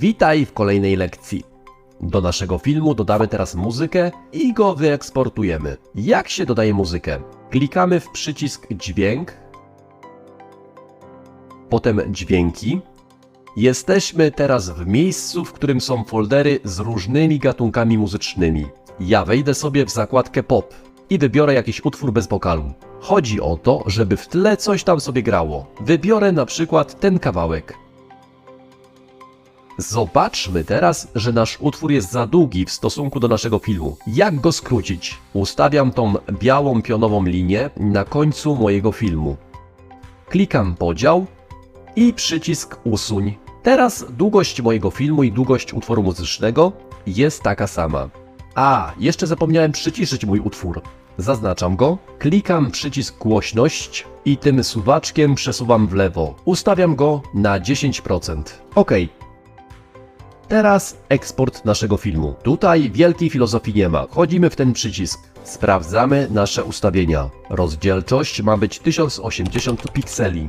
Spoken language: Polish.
Witaj w kolejnej lekcji. Do naszego filmu dodamy teraz muzykę i go wyeksportujemy. Jak się dodaje muzykę? Klikamy w przycisk dźwięk, potem dźwięki. Jesteśmy teraz w miejscu, w którym są foldery z różnymi gatunkami muzycznymi. Ja wejdę sobie w zakładkę pop i wybiorę jakiś utwór bez wokalu. Chodzi o to, żeby w tle coś tam sobie grało. Wybiorę na przykład ten kawałek. Zobaczmy teraz, że nasz utwór jest za długi w stosunku do naszego filmu. Jak go skrócić? Ustawiam tą białą pionową linię na końcu mojego filmu. Klikam podział i przycisk usuń. Teraz długość mojego filmu i długość utworu muzycznego jest taka sama. A, jeszcze zapomniałem przyciszyć mój utwór. Zaznaczam go, klikam przycisk głośność i tym suwaczkiem przesuwam w lewo. Ustawiam go na 10%. OK. Teraz eksport naszego filmu. Tutaj wielkiej filozofii nie ma. Wchodzimy w ten przycisk. Sprawdzamy nasze ustawienia. Rozdzielczość ma być 1080 pikseli.